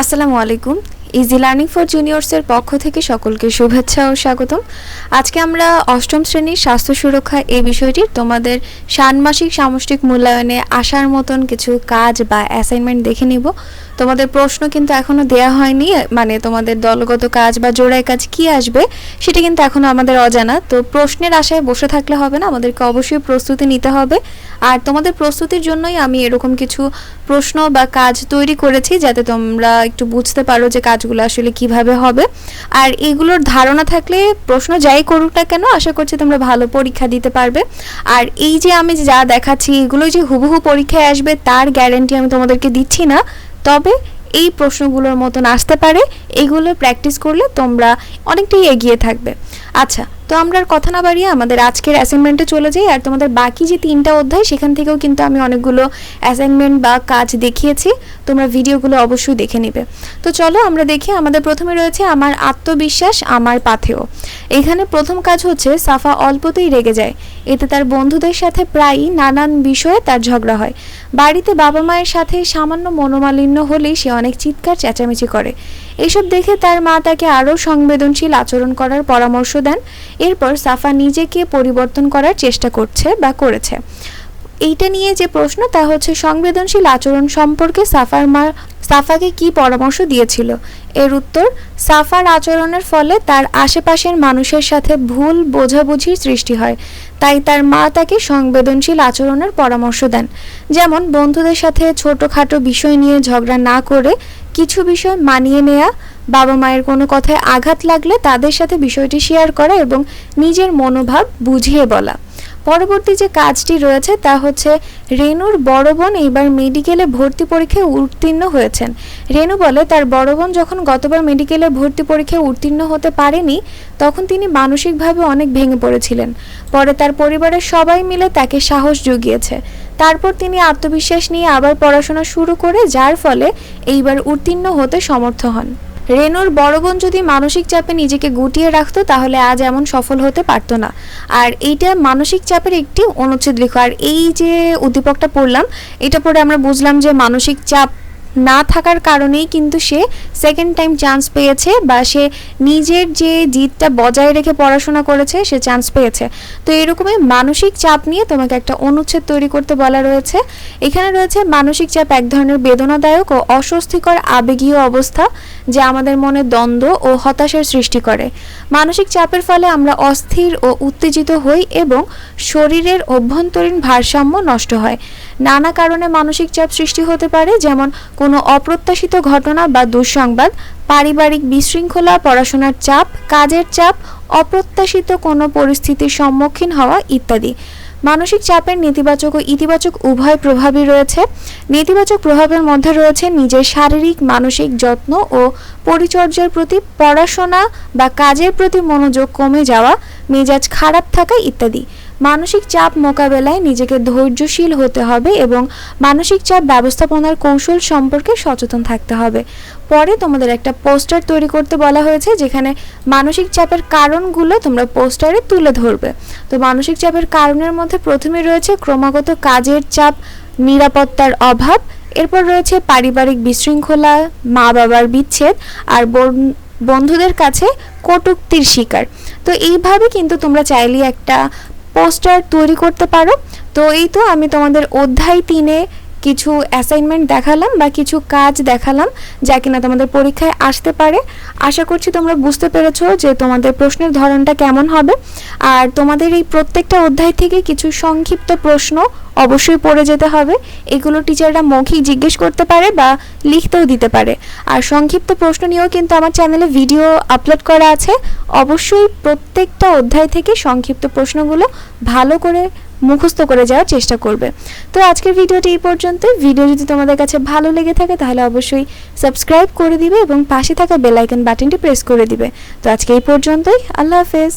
আসসালামু আলাইকুম। Easy learning for জুনিয়র্সের পক্ষ থেকে সকলকে শুভেচ্ছা ও স্বাগতম। আজকে আমরা অষ্টম শ্রেণির স্বাস্থ্য সুরক্ষা এই বিষয়টি তোমাদের ষান্মাসিক সামষ্টিক মূল্যায়নে আসার মতন কিছু কাজ বা অ্যাসাইনমেন্ট দেখে নিব। তোমাদের প্রশ্ন কিন্তু এখনও দেয়া হয়নি মানে তোমাদের দলগত কাজ বা জোড়ায় কাজ কি আসবে সেটা কিন্তু এখনও আমাদের অজানা। তো প্রশ্নের আশায় বসে থাকলে হবে না, আমাদেরকে অবশ্যই প্রস্তুতি নিতে হবে। আর তোমাদের প্রস্তুতির জন্যই আমি এরকম কিছু প্রশ্ন বা কাজ তৈরি করেছি যাতে তোমরা একটু বুঝতে পারো যে কাজগুলো আসলে কীভাবে হবে। আর এগুলোর ধারণা থাকলে প্রশ্ন যাই করুক না কেন, আশা করছি তোমরা ভালো পরীক্ষা দিতে পারবে। আর এই যে আমি যা দেখাচ্ছি এগুলো যে হুবহু পরীক্ষায় আসবে, তার গ্যারেন্টি আমি তোমাদেরকে দিচ্ছি না। তবে এই প্রশ্নগুলোর মতন আসতে পারে এগুলো প্র্যাকটিস করলে তোমরা অনেকটাই এগিয়ে থাকবে। আচ্ছা তো আমরা আর কথা না বাড়িয়ে আমাদের আজকের অ্যাসাইনমেন্টে চলে যাই, আর তোমাদের বাকি যে তিনটা অধ্যায়, সেখান থেকেও কিন্তু আমি অনেকগুলো অ্যাসাইনমেন্ট বা কাজ দেখিয়েছি, তোমরা ভিডিওগুলো অবশ্যই দেখে নেবে। তো চলো আমরা দেখি, আমাদের প্রথমে রয়েছে আমার আত্মবিশ্বাস, আমার পাথেও এখানে প্রথম কাজ হচ্ছে, সাফা অল্পতেই রেগে যায়। এতে তার বন্ধুদের সাথে প্রায়ই নানান বিষয়ে তার ঝগড়া হয়। বাড়িতে বাবা মায়ের সাথে সামান্য মনোমালিন্য হলেই সে অনেক চিৎকার, চেঁচামেচি করে। এসব দেখে তার মা তাকে আরও সংবেদনশীল আচরণ করার পরামর্শ দেন। এরপর সাফা নিজেকে পরিবর্তন করার চেষ্টা করছে বা করেছে। এইটা নিয়ে যে প্রশ্ন, তা হচ্ছে সংবেদনশীল আচরণ সম্পর্কে সাফার মা সাফাকে কি পরামর্শ দিয়েছিল? এর উত্তর, সাফার আচরণের ফলে তার আশেপাশের মানুষের সাথে ভুল বোঝাবুঝির সৃষ্টি হয়। তাই তার মা তাকে সংবেদনশীল আচরণের পরামর্শ দেন। যেমন বন্ধুদের সাথে ছোটোখাটো বিষয় নিয়ে ঝগড়া না করে কিছু বিষয় মানিয়ে নেয়া, বাবা মায়ের কোনো কথায় আঘাত লাগলে তাদের সাথে বিষয়টি শেয়ার করা এবং নিজের মনোভাব বুঝিয়ে বলা। পরবর্তী যে কাজটি রয়েছে তা হচ্ছে রেনুর বড় বোন এইবার মেডিকেলে ভর্তি পরীক্ষায় উত্তীর্ণ হয়েছেন। রেনু বলে, তার বড় বোন যখন গতবার মেডিকেলে ভর্তি পরীক্ষায় উত্তীর্ণ হতে পারেনি, তখন তিনি মানসিকভাবে অনেক ভেঙে পড়েছিলেন। পরে তার পরিবারের সবাই মিলে তাকে সাহস জুগিয়েছে। তারপর তিনি আত্মবিশ্বাস নিয়ে আবার পড়াশোনা শুরু করে, যার ফলে এইবার উত্তীর্ণ হতে সমর্থ হন। রেনুর বড় বোন যদি মানসিক চাপে নিজেকে গুটিয়ে রাখত, তাহলে আজ এমন সফল হতে পারতো না। আর এইটা মানসিক চাপের একটি অনুচ্ছেদ লেখা। আর এই যে উদ্দীপকটা পড়লাম, এটা পরে আমরা বুঝলাম যে মানসিক চাপ না থাকার কারণেই কিন্তু সে সেকেন্ড টাইম চান্স পেয়েছে বা সে নিজের যে জিতটা বজায় রেখে পড়াশোনা করেছে, সে চান্স পেয়েছে। তো এরকমই মানসিক চাপ নিয়ে তোমাকে একটা অনুচ্ছেদ তৈরি করতে বলা রয়েছে। এখানে রয়েছে মানসিক চাপ এক ধরনের বেদনাদায়ক ও অস্বস্তিকর আবেগীয় অবস্থা। যা আমাদের মনে দ্বন্দ্ব ও হতাশার সৃষ্টি করে। মানসিক চাপের ফলে আমরা অস্থির ও উত্তেজিত হই এবং শরীরের অভ্যন্তরীণ ভারসাম্য নষ্ট হয়। নানা কারণে মানসিক চাপ সৃষ্টি হতে পারে, যেমন কোনো অপ্রত্যাশিত ঘটনা বা দুঃসংবাদ, পারিবারিক বিশৃঙ্খলা, পড়াশোনার চাপ, কাজের চাপ, অপ্রত্যাশিত কোনো পরিস্থিতির সম্মুখীন হওয়া ইত্যাদি। মানসিক চাপের নেতিবাচক ও ইতিবাচক উভয় প্রভাবই রয়েছে। নেতিবাচক প্রভাবের মধ্যে রয়েছে নিজের শারীরিক, মানসিক যত্ন ও পরিচর্যার প্রতি পড়াশোনা বা কাজের প্রতি মনোযোগ কমে যাওয়া। মেজাজ খারাপ থাকা ইত্যাদি। মানসিক চাপ মোকাবেলায় নিজেকে ধৈর্যশীল হতে হবে এবং মানসিক চাপ ব্যবস্থাপনার কৌশল সম্পর্কে সচেতন থাকতে হবে। পরে তোমাদের একটা পোস্টার তৈরি করতে বলা হয়েছে, যেখানে মানসিক চাপের কারণগুলো তোমরা পোস্টারে তুলে ধরবে। তো মানসিক চাপের কারণের মধ্যে প্রথমে রয়েছে ক্রমাগত কাজের চাপ, নিরাপত্তার অভাব, এরপর রয়েছে পারিবারিক বিশৃঙ্খলা মা বাবার বিচ্ছেদ, আর বন্ধুদের কাছে কটুক্তির শিকার। তো এইভাবে কিন্তু তোমরা চাইলে একটা পোস্টার তৈরি করতে পারো। তো এই তো আমি তোমাদের অধ্যায় তিনে কিছু অ্যাসাইনমেন্ট দেখালাম বা কিছু কাজ দেখালাম যা কিনা তোমাদের পরীক্ষায় আসতে পারে। আশা করছি তোমরা বুঝতে পেরেছ যে তোমাদের প্রশ্নের ধরনটা কেমন হবে। আর তোমাদের এই প্রত্যেকটা অধ্যায় থেকে কিছু সংক্ষিপ্ত প্রশ্ন অবশ্যই পড়ে যেতে হবে। এগুলো টিচাররা মৌখিক জিজ্ঞেস করতে পারে বা লিখতেও দিতে পারে। আর সংক্ষিপ্ত প্রশ্ন নিয়েও কিন্তু আমার চ্যানেলে ভিডিও আপলোড করা আছে। অবশ্যই প্রত্যেকটা অধ্যায় থেকে সংক্ষিপ্ত প্রশ্নগুলো ভালো করে মুখস্থ করে যাওয়ার চেষ্টা করবে। তো আজকের ভিডিওটি এই পর্যন্ত। ভিডিও যদি তোমাদের কাছে ভালো লেগে থাকে, তাহলে অবশ্যই সাবস্ক্রাইব করে দিবে এবং পাশে থাকা বেলাইকন বাটনটি প্রেস করে দিবে। তো আজকে এই পর্যন্তই। আল্লাহ হাফেজ।